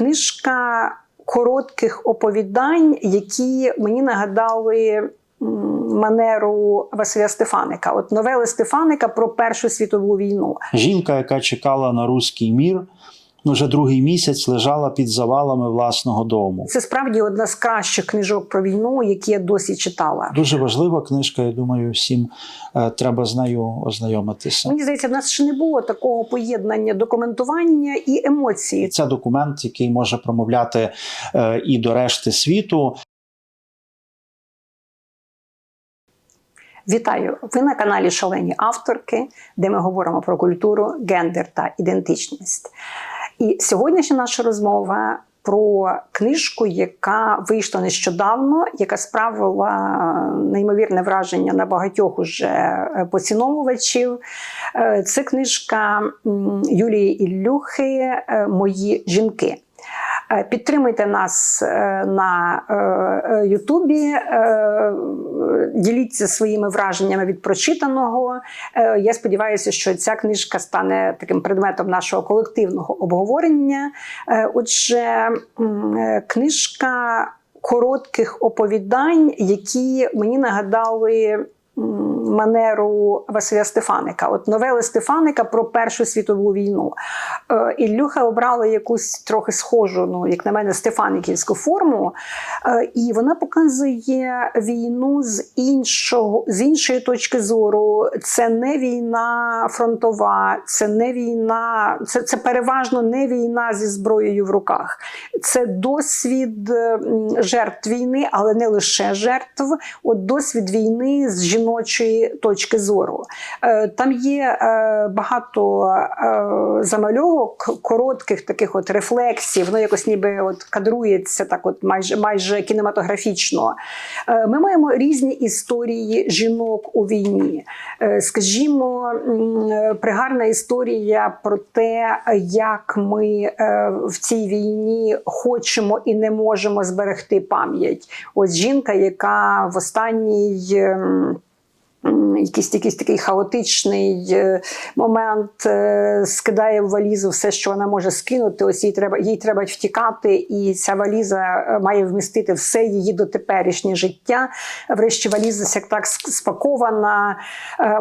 книжка коротких оповідань, які мені нагадали манеру Василя Стефаника. От новели Стефаника про Першу світову війну. Жінка, яка чекала на руський мір, вже другий місяць лежала під завалами власного дому. Це справді одна з кращих книжок про війну, які я досі читала. Дуже важлива книжка. Я думаю, всім е, треба з нею ознайомитися. Мені здається, в нас ще не було такого поєднання документування і емоції. Це документ, який може промовляти е, і до решти світу. Вітаю! Ви на каналі Шалені авторки, де ми говоримо про культуру, гендер та ідентичність. І сьогоднішня наша розмова про книжку, яка вийшла нещодавно, яка справила неймовірне враження на багатьох уже е, поціновувачів. Е, Це книжка Юлії Іллюхи е, Мої жінки. Е, Підтримуйте нас е, на е, Ютубі, діліться своїми враженнями від прочитаного. Я сподіваюся, що ця книжка стане таким предметом нашого колективного обговорення. Отже, книжка коротких оповідань, які мені нагадали. Манеру Василя Стефаника, от новели Стефаника про Першу світову війну. Е, Іллюха обрала якусь трохи схожу, ну як на мене, стефаниківську форму, Е, і вона показує війну з іншого з іншої точки зору. Це не війна фронтова, це не війна, це, це переважно не війна зі зброєю в руках. Це досвід жертв війни, але не лише жертв, от досвід війни з жіночої точки зору. Е, Там є е, багато е, замальовок, коротких таких от рефлексів, воно якось ніби от кадрується так, от майже майже кінематографічно. Ми маємо різні історії жінок у війні. Скажімо, пригарна історія про те, як ми в цій війні хочемо і не можемо зберегти пам'ять. Ось жінка, яка в останній. Якийсь, якийсь такий хаотичний е, момент е, скидає в валізу все, що вона може скинути. Ось їй треба їй треба втікати, і ця валіза е, має вмістити все її дотеперішнє життя. Врешті валіза як так спакована,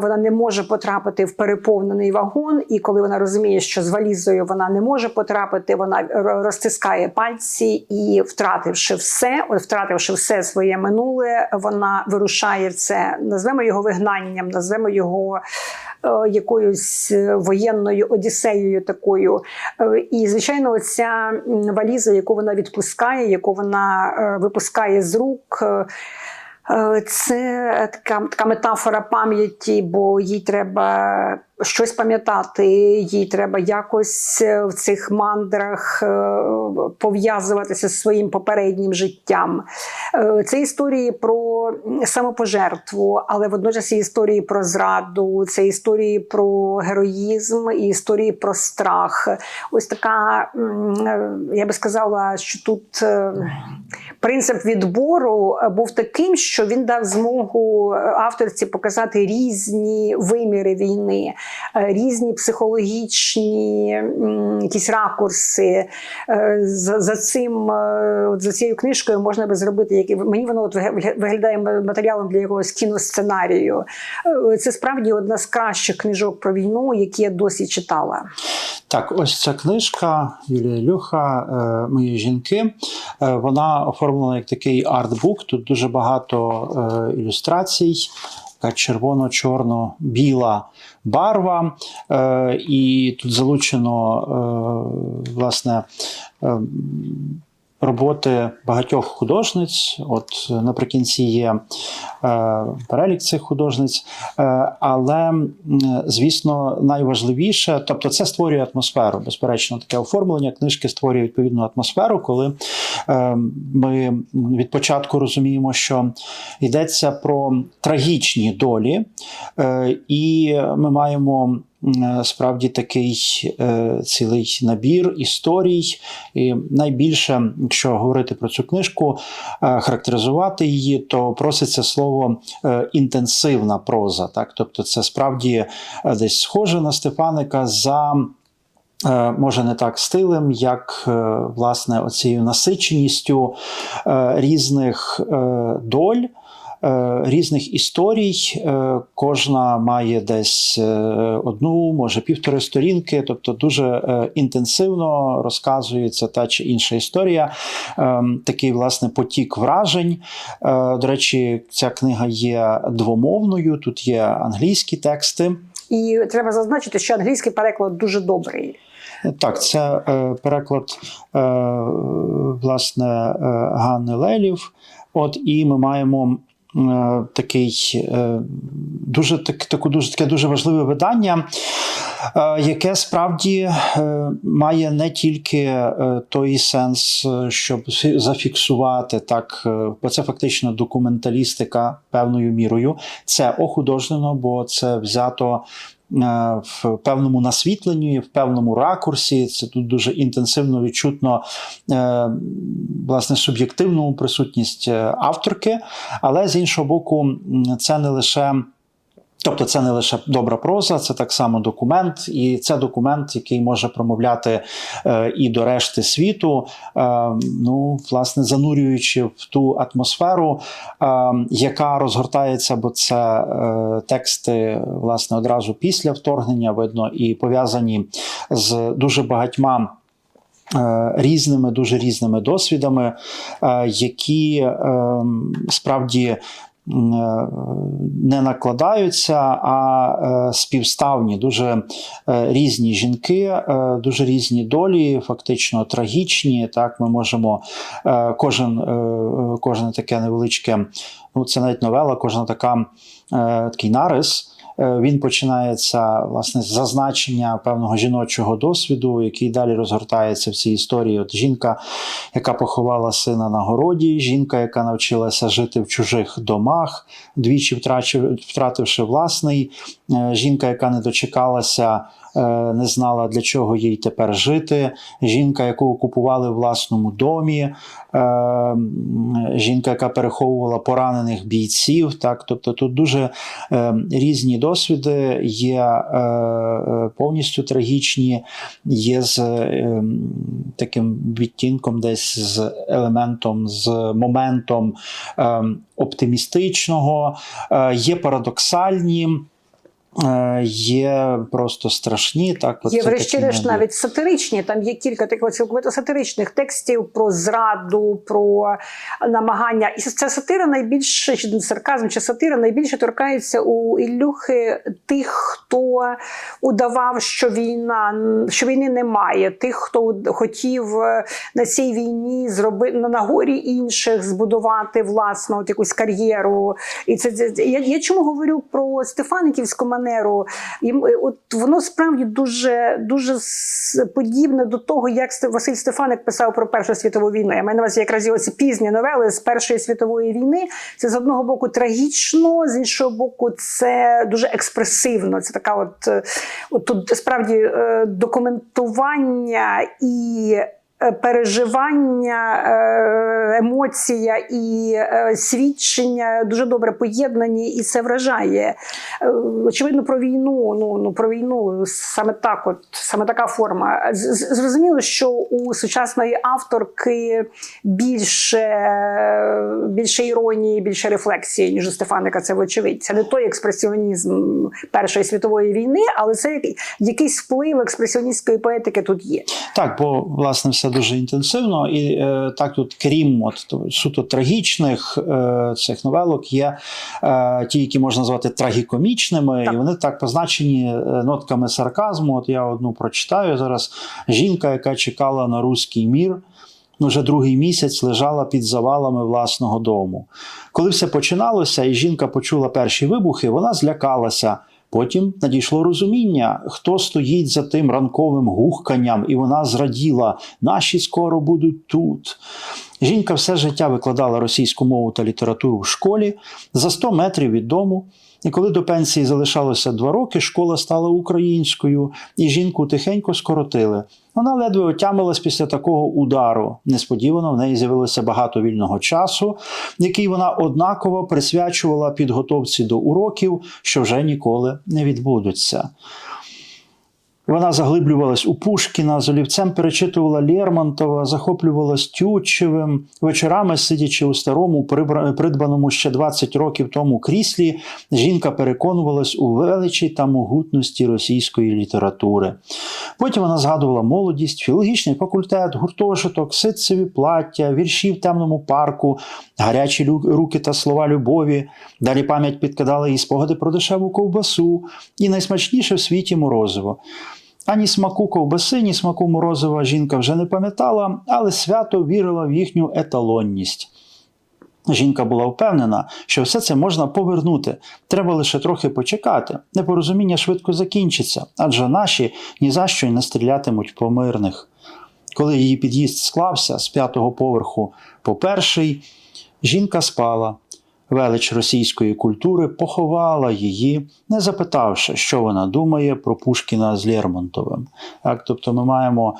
вона не може потрапити в переповнений вагон. І коли вона розуміє, що з валізою вона не може потрапити, вона розтискає пальці і, втративши все, втративши все своє минуле, вона вирушає це. Назвемо його вигнанням, назвемо його. е, Якоюсь е, воєнною одіссеєю такою, Е, і звичайно, ця валіза, яку вона відпускає, яку вона випускає з рук. Е, Е, Це така, така метафора пам'яті, бо їй треба щось пам'ятати, їй треба якось е, в цих мандрах е, пов'язуватися з своїм попереднім життям. Е, Це історії про самопожертву, але водночас і історії про зраду, це історії про героїзм і історії про страх. Ось така, е, я би сказала, що тут е, принцип відбору е, був таким, що він дав змогу е, авторці показати різні виміри війни, е, різні психологічні якісь ракурси. За, цим за цією книжкою можна би зробити які мені воно от виглядає матеріалом для якогось кіносценарію. Це справді одна з кращих книжок про війну, які я досі читала. Так, ось ця книжка Юлія Люха Мої жінки. Вона оформлена як такий артбук. Тут дуже багато е, ілюстрацій. Така червоно-чорно-біла барва, Е, і тут залучено е, власне е, роботи багатьох художниць. От е, наприкінці є е, перелік цих художниць. Е, але, звісно, найважливіше, тобто, це створює атмосферу. Безперечно, таке оформлення книжки створює відповідну атмосферу, коли е, ми від початку розуміємо, що йдеться про трагічні долі, е, і ми маємо. М, Справді такий е, цілий набір історій, і найбільше, якщо говорити про цю книжку, е, характеризувати її, то проситься слово е, інтенсивна проза. Так? Тобто, це справді е, десь схоже на Стефаника за е, може не так стилем, як е, власне оцією насиченістю е, різних е, доль. Е, Різних історій, Е, кожна має десь е, одну, може півтори сторінки, тобто дуже інтенсивно розказується та чи інша історія. Такий власне потік вражень. До речі, ця книга є двомовною. Тут є англійські тексти. І треба зазначити, що англійський переклад дуже добрий. Так, це е, переклад е, власне е, Ганни Лелів. От і ми маємо. Е, Такий е, дуже так, таку дуже таке дуже важливе видання, е, яке справді має не тільки той сенс, щоб зафіксувати так, бо це фактично документалістика певною мірою. Це охудожнено, бо це взято в певному насвітленні, в певному ракурсі. Це тут дуже інтенсивно відчутно е, власне суб'єктивну присутність е, авторки, але з іншого боку, це не лише. Тобто це не лише добра проза, це так само документ, і це документ, який може промовляти е, і до решти світу, е, ну, власне, занурюючи в ту атмосферу, е, яка розгортається, бо це е, тексти власне одразу після вторгнення, видно, і пов'язані з дуже багатьма. е, Різними, дуже різними досвідами, е, які е, справді не накладаються, а е, співставні, дуже е, різні жінки, е, дуже різні долі, фактично трагічні. Так, ми можемо е, кожен, е, кожне таке невеличке, ну це навіть новела, кожна така е, такий нарис. Е, Він починається власне з зазначення певного жіночого досвіду, який далі розгортається в цій історії. От жінка, яка поховала сина на городі, жінка, яка навчилася жити в чужих домах, двічі втративши власний, жінка, яка не дочекалася. е, Не знала для чого їй тепер жити. Жінка, яку окупували в власному домі, е, жінка, яка переховувала поранених бійців. Так, тобто тут дуже е, різні досвіди, є е, е, повністю трагічні, є з е, таким відтінком, десь з елементом, з моментом е, оптимістичного, е, є парадоксальні. Е, Є просто страшні, так от Є, врешті-решт, навіть сатиричні. Там є кілька таких цілковито сатиричних текстів про зраду, про намагання. І ця сатира найбільше чи сарказм, чи сатира найбільше торкається у Ілюхи тих, хто удавав, що війна, що війни немає, тих, хто хотів е, на цій війні зробити на горі інших збудувати власну от якусь кар'єру. І це, це я, я чому говорю про Стефаниківську манеру? Їм, е, от воно справді дуже дуже подібне до того, як Василь Стефаник писав про Першу світову війну. Я маю на увазі якраз оці пізні новели з Першої світової війни. Це з одного боку трагічно, з іншого боку, це дуже експресивно. Це така, от, е, от тут справді е, документування і. Е, Переживання, е, емоція і е, свідчення дуже добре поєднані, і це вражає. Очевидно, про війну. Ну ну про війну саме так, от саме така форма. Зрозуміло, що у сучасної авторки більше, більше іронії, більше рефлексії, ніж у Стефаника. Це вочевидь. Це не той експресіонізм Першої світової війни, але це якийсь вплив експресіоністської поетики тут є. Так, бо власне все дуже інтенсивно, і е, так тут, крім от, суто трагічних е, цих новелок, є е, ті, які можна назвати трагікомічними, Так. і вони так позначені е, нотками сарказму. От я одну прочитаю зараз. Жінка, яка чекала на руський мір. ну, Вже другий місяць лежала під завалами власного дому. Коли все починалося, і жінка почула перші вибухи, вона злякалася. Потім надійшло розуміння, хто стоїть за тим ранковим гухканням, і вона зраділа: наші скоро будуть тут. Жінка все життя викладала російську мову та літературу в школі за 100 метрів від дому. І коли до пенсії залишалося два роки, школа стала українською, і жінку тихенько скоротили. Вона ледве отямилась після такого удару. Несподівано в неї з'явилося багато вільного часу, який вона однаково присвячувала підготовці до уроків, що вже ніколи не відбудуться. Вона заглиблювалась у Пушкіна, з олівцем перечитувала Лермонтова, захоплювалась Тютчевим. Вечорами, сидячи у старому, придбаному ще 20 років тому кріслі, жінка переконувалась у величі та могутності російської літератури. Потім вона згадувала молодість, філологічний факультет, гуртожиток, ситцеві плаття, вірші в темному парку, гарячі руки та слова любові. Далі пам'ять підкидала їй спогади про дешеву ковбасу і найсмачніше в світі морозиво. Ані смаку ковбаси, ні смаку морозива жінка вже не пам'ятала, але свято вірила в їхню еталонність. Жінка була впевнена, що все це можна повернути. Треба лише трохи почекати. Непорозуміння швидко закінчиться, адже наші ні за що й не стрілятимуть по мирних. Коли її під'їзд склався з п'ятого поверху по перший, жінка спала. Велич російської культури поховала її, не запитавши, що вона думає про Пушкіна з Лермонтовим. Так, тобто ми маємо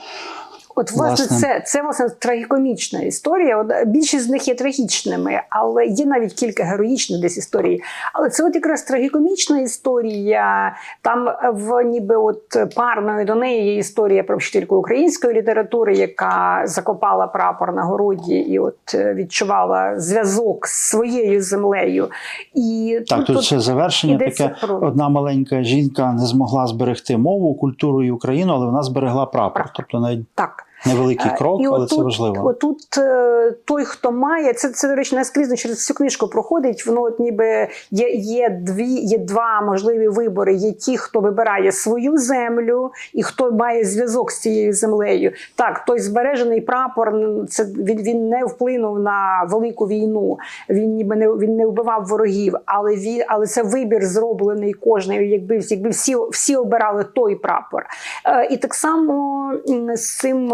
От, власне, Власне. це, це власне трагікомічна історія. От, більшість з них є трагічними, але є навіть кілька героїчних десь історій. Але це от якраз трагікомічна історія. Там в ніби от парною до неї є історія про вчительку української літератури, яка закопала прапор на городі і от е, відчувала зв'язок з своєю землею. І Так, тут це завершення таке. про- Одна маленька жінка не змогла зберегти мову, культуру і Україну, але вона зберегла прапор. Прапор. Тобто навіть так. Невеликий Е, крок, і але отут, це важливо. Отут е, той, хто має, це, це до речі, наскрізно через всю книжку проходить. Воно от ніби є, є дві, є два можливі вибори. Є ті, хто вибирає свою землю, і хто має зв'язок з цією землею. Так, той збережений прапор, це він, він не вплинув на велику війну. Він ніби не він не вбивав ворогів, але він, але це вибір зроблений кожним. Якби якби всі, всі обирали той прапор. Е, і так само з цим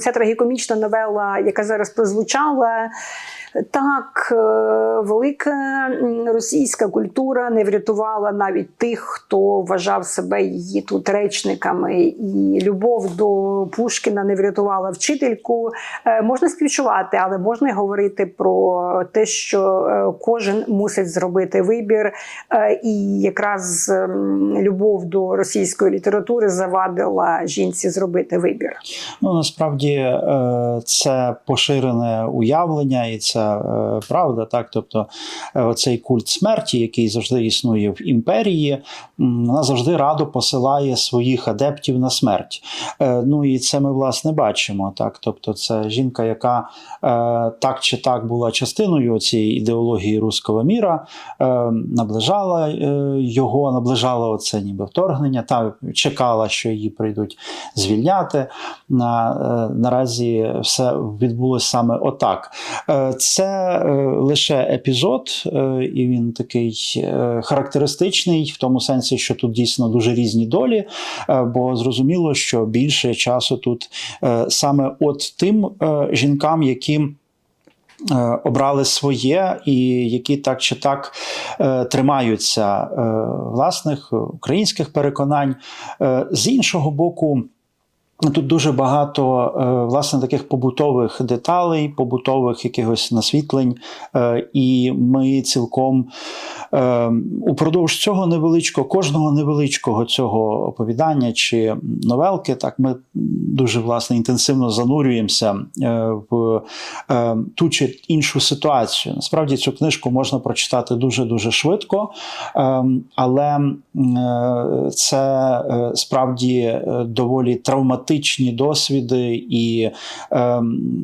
ця трагікомічна новела, яка зараз прозвучала. Так, е, велика російська культура не врятувала навіть тих, хто вважав себе її тут речниками, і любов до Пушкіна не врятувала вчительку. Е, Можна співчувати, але можна й говорити про те, що е, кожен мусить зробити вибір, і якраз любов до російської літератури завадила жінці зробити вибір. Ну насправді це поширене уявлення, і це е, правда. Так, тобто, е, оцей культ смерті, який завжди існує в імперії, вона завжди радо посилає своїх адептів на смерть. Е, Ну і це ми власне бачимо. Так, тобто, це жінка, яка так чи так була частиною цієї ідеології руського міра, наближала його, наближала оце ніби вторгнення, та чекала, що її прийдуть звільняти. На, наразі все відбулося саме отак. Це е, лише епізод, е, і він такий е, характеристичний в тому сенсі, що тут дійсно дуже різні долі, бо зрозуміло, що більше часу тут саме от тим жінкам, які. Обрали своє, і які так чи так тримаються власних українських переконань. З іншого боку, Тут дуже багато е, власне таких побутових деталей, побутових якихось насвітлень, е, і ми цілком е, упродовж цього невеличкого, кожного невеличкого цього оповідання чи новелки, так ми дуже власне інтенсивно занурюємося в ту чи іншу ситуацію. Насправді цю книжку можна прочитати дуже дуже швидко, але це справді доволі травматичні досвіди, і е,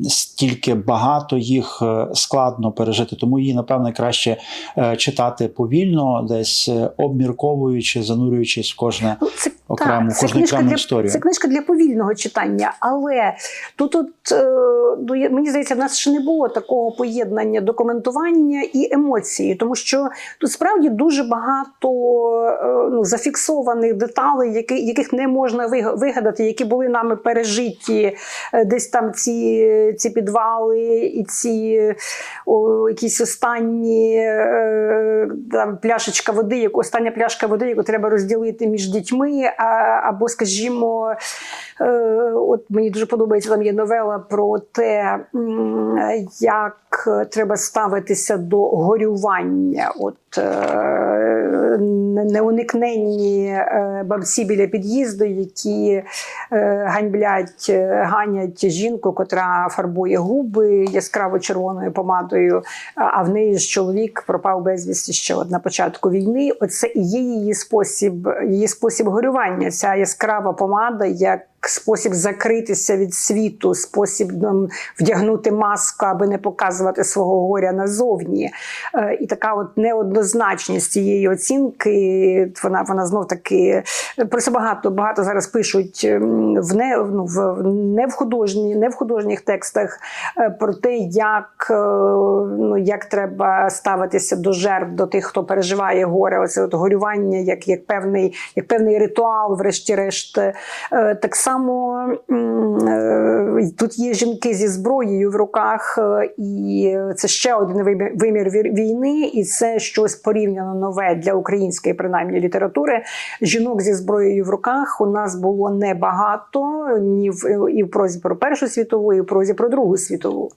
стільки багато їх е, складно пережити. Тому її, напевне, краще е, читати повільно, десь е, обмірковуючи, занурюючись в кожне Ну, це, окрему, це кожну окрему для, історію. Це книжка для повільного читання, але тут, от, е, ну, мені здається, в нас ще не було такого поєднання документування і емоції, тому що тут справді дуже багато е, ну, зафіксованих деталей, які, яких не можна вигадати, які були нами пережиті. Е, Десь там ці, ці підвали і ці о, якісь останні е, там, пляшечка води, яку остання пляшка води, яку треба розділити між дітьми. А, або, скажімо, е, от мені дуже подобається, там є новела про те, як треба ставитися до горювання. От неуникненні е, бабці біля під'їзду, які е, ганьблять, е, ганять жінку, котра фарбує губи яскраво червоною помадою, а в неї ж чоловік пропав безвісті ще от на початку війни. Оце і є її спосіб, її спосіб горювання. Ця яскрава помада як. Спосіб закритися від світу, спосіб м, вдягнути маску, аби не показувати свого горя назовні. Е, І така от неоднозначність цієї оцінки, вона, вона знов таки про це багато, багато зараз пишуть ем, в не, ну, в, не, в художні, не в художніх текстах е, про те, як, е, ну, як треба ставитися до жертв, до тих, хто переживає горе, оце от горювання, як, як, певний, як певний ритуал, врешті-решт. Е, Так само м, е, тут є жінки зі зброєю в руках, е, і це ще один вимір війни, і це щось порівняно нове для української, принаймні, літератури. Жінок зі зброєю в руках у нас було небагато ні в і в прозі про Першу світову, і в прозі про Другу світову.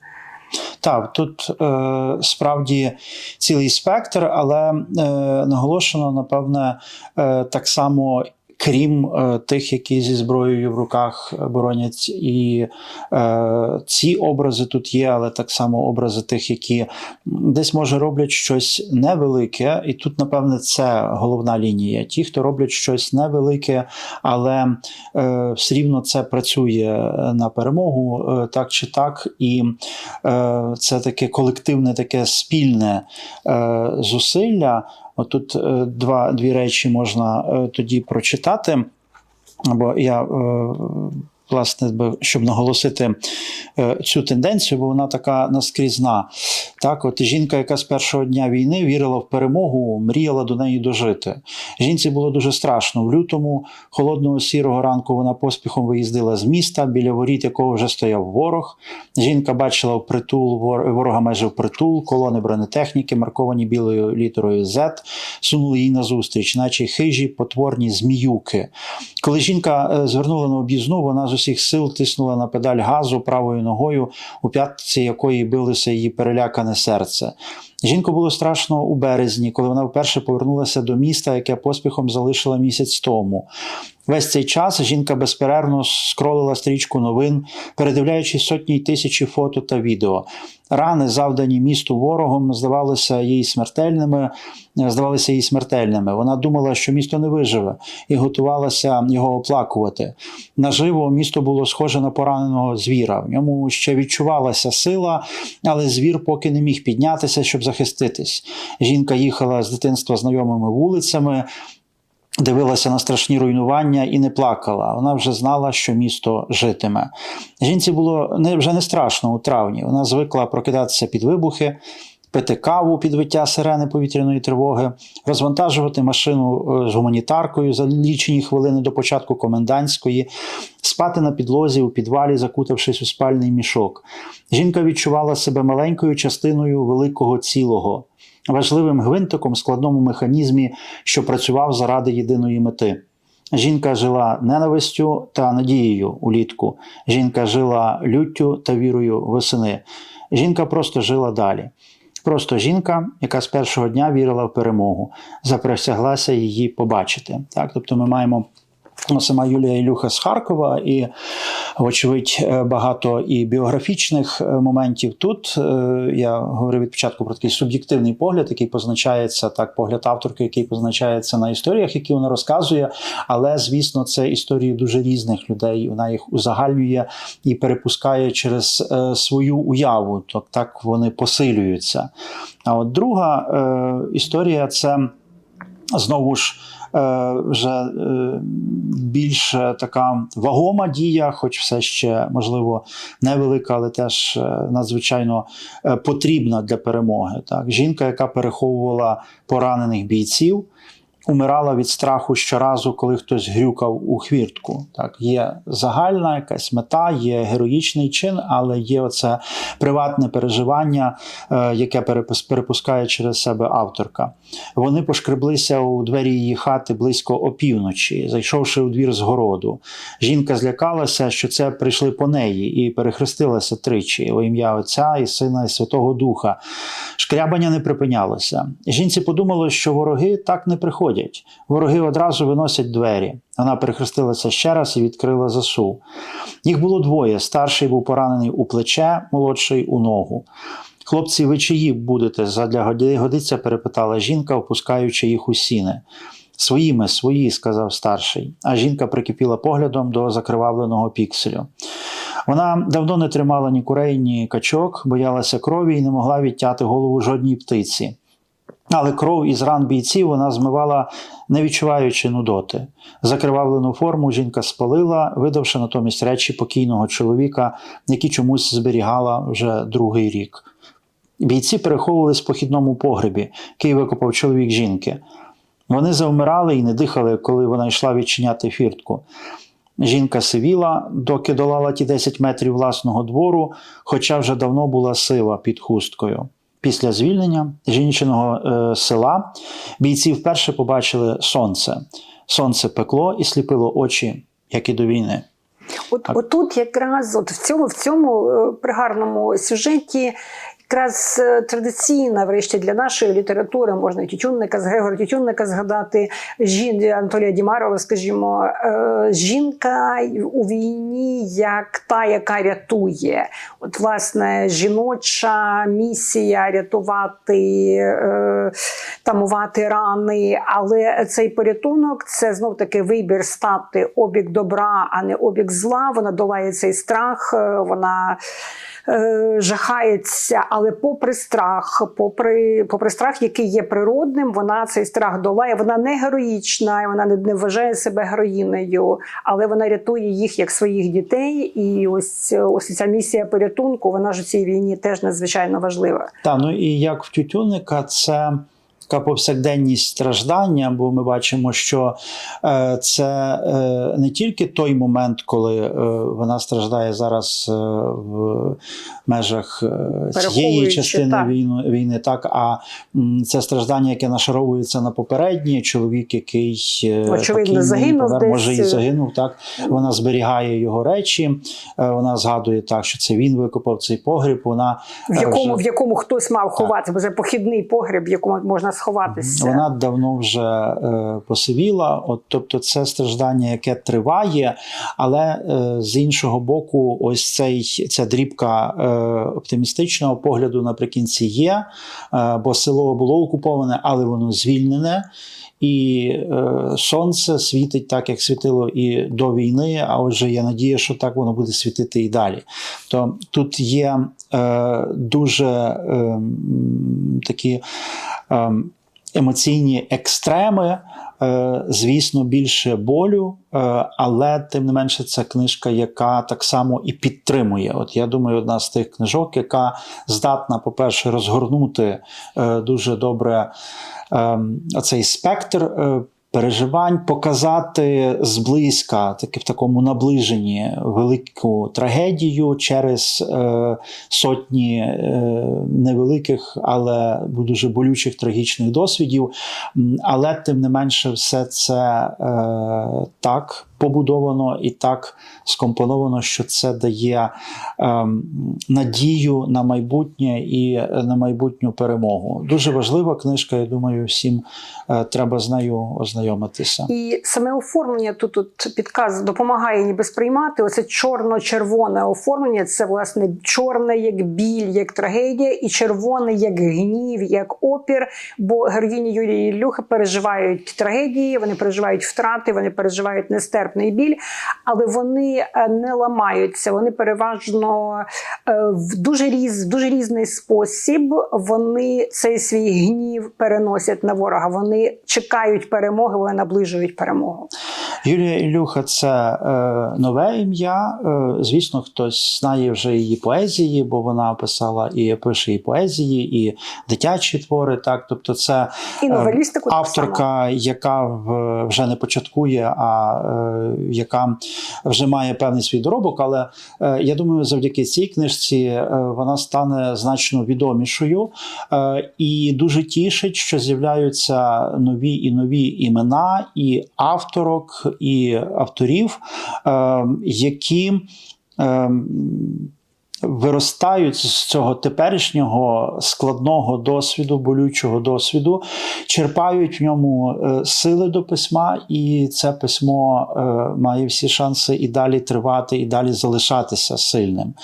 Так, тут е, справді цілий спектр, але е, наголошено, напевне, е, так само. Крім е, тих, які зі зброєю в руках боронять, і е, ці образи тут є, але так само образи тих, які десь може роблять щось невелике, і тут, напевне, це головна лінія. Ті, хто роблять щось невелике, але е, все рівно це працює на перемогу, так чи так, і це таке колективне, таке спільне зусилля. Отут е, два, дві речі можна е, тоді прочитати. Бо я, е, власне, щоб наголосити е, цю тенденцію, бо вона така наскрізна. Так, от жінка, яка з першого дня війни вірила в перемогу, мріяла до неї дожити. Жінці було дуже страшно. В лютому холодного сірого ранку вона поспіхом виїздила з міста, біля воріт якого вже стояв ворог. Жінка бачила впритул вор- ворога майже впритул, колони бронетехніки, марковані білою літерою Z, сунули їй назустріч, наче хижі потворні зміюки. Коли жінка е, звернула на об'їзну, вона з усіх сил тиснула на педаль газу правою ногою, у п'ятці якої билося її перелякане серце. Жінку було страшно у березні, коли вона вперше повернулася до міста, яке поспіхом залишила місяць тому. Весь цей час жінка безперервно скролила стрічку новин, передивляючись сотні тисячі фото та відео. Рани, завдані місту ворогом, здавалися їй смертельними. Здавалися їй смертельними. Вона думала, що місто не виживе, і готувалася його оплакувати. Наживо місто було схоже на пораненого звіра. В ньому ще відчувалася сила, але звір поки не міг піднятися, щоб захиститись. Жінка їхала з дитинства знайомими вулицями. Дивилася на страшні руйнування і не плакала. Вона вже знала, що місто житиме. Жінці було не, вже не страшно у травні. Вона звикла прокидатися під вибухи, пити каву під виття сирени повітряної тривоги, розвантажувати машину е, з гуманітаркою за лічені хвилини до початку комендантської, спати на підлозі у підвалі, закутавшись у спальний мішок. Жінка відчувала себе маленькою частиною великого цілого, важливим гвинтиком в складному механізмі, що працював заради єдиної мети. Жінка жила ненавистю та надією улітку. Жінка жила люттю та вірою восени. Жінка просто жила далі. Просто жінка, яка з першого дня вірила в перемогу, заприсяглася її побачити. Так, тобто ми маємо. Сама Юлія Ілюха з Харкова, і, вочевидь, е, багато і біографічних е, моментів тут. Е, Я говорив від початку про такий суб'єктивний погляд, який позначається так, погляд авторки, який позначається на історіях, які вона розказує. Але, звісно, це історії дуже різних людей. Вона їх узагальнює і перепускає через свою уяву. Так, так вони посилюються. А от друга історія це знову ж. Е, Вже е, більш така вагома дія, хоч все ще можливо невелика, але теж е, надзвичайно потрібна для перемоги. Так, жінка, яка переховувала поранених бійців, умирала від страху щоразу, коли хтось грюкав у хвіртку. Так, є загальна якась мета, є героїчний чин, але є оце приватне переживання, е, яке перепускає через себе авторка. Вони пошкреблися у двері її хати близько опівночі, зайшовши у двір з городу. Жінка злякалася, що це прийшли по неї, і перехрестилася тричі у ім'я Отця і Сина і Святого Духа. Шкрябання не припинялося. Жінці подумало, що вороги так не приходять. Вороги одразу виносять двері. Вона перехрестилася ще раз і відкрила засув. Їх було двоє. Старший був поранений у плече, молодший у ногу. Хлопці, ви чиї будете? задля годиться, перепитала жінка, опускаючи їх у сіни. Своїми, свої, сказав старший, а жінка прикипіла поглядом до закривавленого пікселю. Вона давно не тримала ні курей, ні качок, боялася крові і не могла відтяти голову жодній птиці. Але кров із ран бійців вона змивала, не відчуваючи нудоти. Закривавлену форму жінка спалила, видавши натомість речі покійного чоловіка, які чомусь зберігала вже другий рік. Бійці переховувались в похідному погребі, який викопав чоловік жінки. Вони завмирали і не дихали, коли вона йшла відчиняти фіртку. Жінка сивіла, доки долала ті 10 метрів власного двору, хоча вже давно була сива під хусткою. Після звільнення жінчиного е, села бійці вперше побачили сонце. Сонце пекло і сліпило очі, як і до війни. От, отут якраз от в цьому, в цьому е, пригарному сюжеті. Якраз е, традиційна, врешті, для нашої літератури можна Тютюнника з Грегора Тютюнника згадати жін Анатолія Дімарова, скажімо, е, жінка у війні як та, яка рятує. От, власне, жіноча місія рятувати, е, тамувати рани. Але цей порятунок це знов таки вибір стати обік добра, а не обік зла. Вона долає цей страх, вона. Е, Жахається, але попри страх, попри, попри страх, який є природним, вона цей страх долає. Вона не героїчна, вона не, не вважає себе героїнею, але вона рятує їх як своїх дітей. І ось, ось ця місія порятунку, вона ж у цій війні теж надзвичайно важлива. Та, ну і як в Тютюника, це така повсякденність страждання, бо ми бачимо, що е, це е, не тільки той момент, коли е, вона страждає зараз в межах цієї частини так. війни, війни, так, а це страждання, яке нашаровується на попереднє. Чоловік, який Очевидно, загинув помер, десь. може і загинув. Так вона зберігає його речі. Вона згадує так, що це він викопав цей погріб. Вона В якому, вже- в якому хтось мав ховатися, бо це похідний погріб, в якому можна сховатися. Вона давно вже е, посивіла, от, тобто це страждання, яке триває, але е, з іншого боку, ось цей, ця дрібка е, оптимістичного погляду наприкінці є, е, бо село було окуповане, але воно звільнене. І е, сонце світить так, як світило і до війни. А отже, є надія, що так воно буде світити і далі. То тут є е, дуже е, такі. Е, емоційні екстреми, е, звісно, більше болю, е, але тим не менше це книжка, яка так само і підтримує. От я думаю, одна з тих книжок, яка здатна, по-перше, розгорнути е, дуже добре цей спектр. Переживань показати зблизька, таки в такому наближенні велику трагедію через е, сотні е, невеликих, але дуже болючих трагічних досвідів. Але тим не менше, все це е, так побудовано і так скомпоновано, що це дає ем, надію на майбутнє і е, на майбутню перемогу. Дуже важлива книжка. Я думаю, всім е, треба з нею ознайомитися. І саме оформлення тут, тут підказ допомагає ніби сприймати. Оце чорно-червоне оформлення. Це власне чорне як біль, як трагедія, і червоне як гнів, як опір. Бо героїні Юлії Ілюхи переживають трагедії, вони переживають втрати, вони переживають нестерпні нестерпний біль, але вони е, не ламаються. Вони переважно е, в дуже різ, в дуже різний спосіб. Вони цей свій гнів переносять на ворога. Вони чекають перемоги, вони наближують перемогу. Юлія Ілюха це е, нове ім'я. Е, звісно, хтось знає вже її поезії, бо вона писала і пише і поезії, і дитячі твори. Так, тобто, це І е, новелістику авторка, яка в, вже не початкує, а е, яка вже має певний свій доробок. Але е, я думаю, завдяки цій книжці е, вона стане значно відомішою е, і дуже тішить, що з'являються нові і нові імена і авторок, і авторів, які. Виростають з цього теперішнього складного досвіду, болючого досвіду, черпають в ньому е, сили до письма, і це письмо е, має всі шанси і далі тривати, і далі залишатися сильним.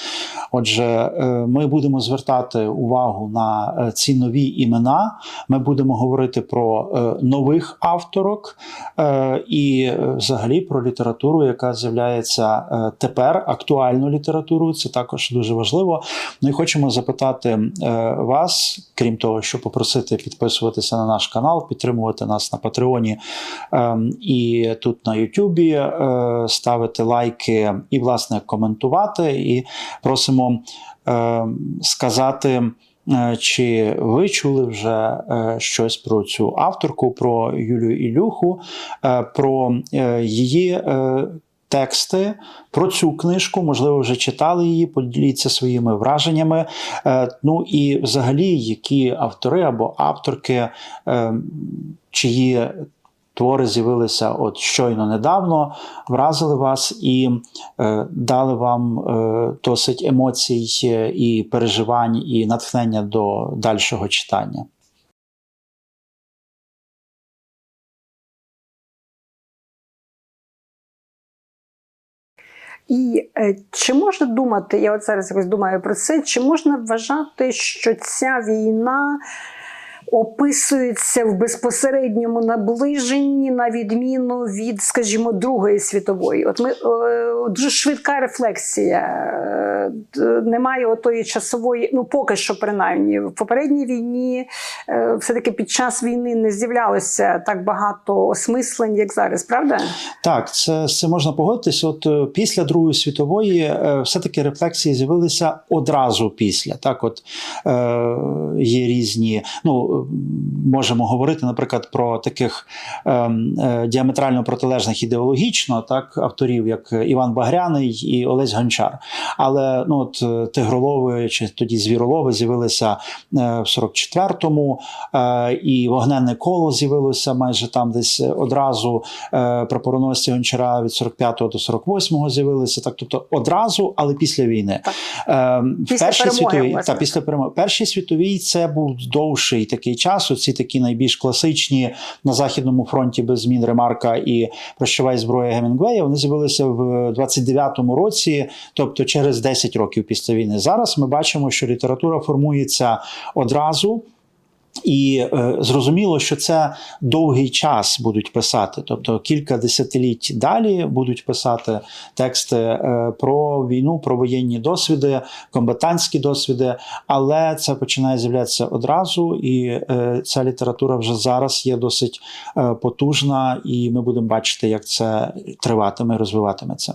Отже, е, ми будемо звертати увагу на ці нові імена. Ми будемо говорити про нових авторок і взагалі про літературу, яка з'являється тепер, актуальну літературу. Це також дуже важливо. Ну і хочемо запитати е, вас, крім того, щоб попросити підписуватися на наш канал, підтримувати нас на Патреоні е, і тут на Ютубі, е, ставити лайки і, власне, коментувати. І просимо е, сказати. е, Чи ви чули вже щось про цю авторку, про Юлію Ілюху, про її тексти, про цю книжку? Можливо, вже читали її, поділіться своїми враженнями. Е, Ну і взагалі, які автори або авторки, е, чиї твори з'явилися от щойно недавно, вразили вас і е, дали вам досить емоцій і переживань, і натхнення до дальшого читання. І е, чи можна думати, я от зараз якось думаю про це, чи можна вважати, що ця війна описується в безпосередньому наближенні на відміну від, скажімо, Другої світової? От ми е, дуже швидка рефлексія. Е, немає отої часової, ну поки що, принаймні, в попередній війні е, все-таки під час війни не з'являлося так багато осмислень, як зараз, правда? Так, це, цим можна погодитися. От е, після Другої світової все-таки рефлексії з'явилися одразу після. Так, от е, є різні. Ну, можемо говорити, наприклад, про таких е, е, діаметрально протилежних ідеологічно, так, авторів, як Іван Багряний і Олесь Гончар. Але ну, от е, Тигролови чи тоді Звіролови з'явилися е, в 44-му, е, і вогненне коло з'явилося майже там десь одразу. Прапороносці Гончара від 45-го до 48-го з'явилися. Так, тобто одразу, але після війни. Так. В Після Першій перемоги, світовій та після перемоги. Першій світовій це був довший такий час. Оці такі найбільш класичні на західному фронті без змін Ремарка і прощавай зброя Гемінгвея. Вони з'явилися в 29-му році, тобто через 10 років після війни. Зараз ми бачимо, що література формується одразу. І е, зрозуміло, що це довгий час будуть писати, тобто кілька десятиліть далі будуть писати тексти е, про війну, про воєнні досвіди, комбатантські досвіди, але це починає з'являтися одразу, і е, ця література вже зараз є досить е, потужна, і ми будемо бачити, як це триватиме розвиватиметься.